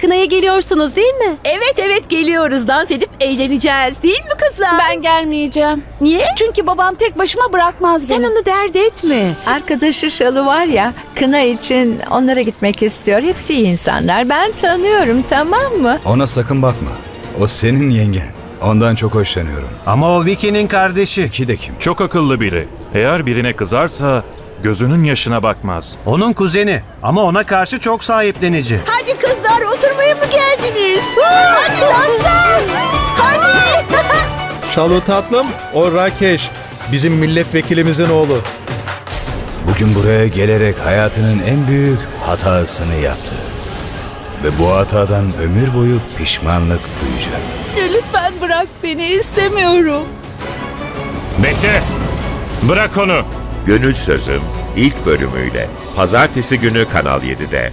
Kınaya geliyorsunuz değil mi? Evet evet geliyoruz. Dans edip eğleneceğiz. Değil mi kızlar? Ben gelmeyeceğim. Niye? Çünkü babam tek başıma bırakmaz Sen beni. onu dert etme. Arkadaşı Şalı var ya, kına için onlara gitmek istiyor. Hepsi iyi insanlar. Ben tanıyorum, tamam mı? Ona sakın bakma. O senin yengen. Ondan çok hoşlanıyorum. Ama o Vicky'nin kardeşi. İki de kim? Çok akıllı biri. Eğer birine kızarsa gözünün yaşına bakmaz. Onun kuzeni. Ama ona karşı çok sahiplenici. Hadi Hadi dansa. Hadi. Şalu tatlım, o Rakeş. Bizim milletvekilimizin oğlu. Bugün buraya gelerek hayatının en büyük hatasını yaptı. Ve bu hatadan ömür boyu pişmanlık duyacak. Lütfen bırak beni istemiyorum. Bekle! Bırak onu! Gönül Sözüm ilk bölümüyle pazartesi günü Kanal 7'de.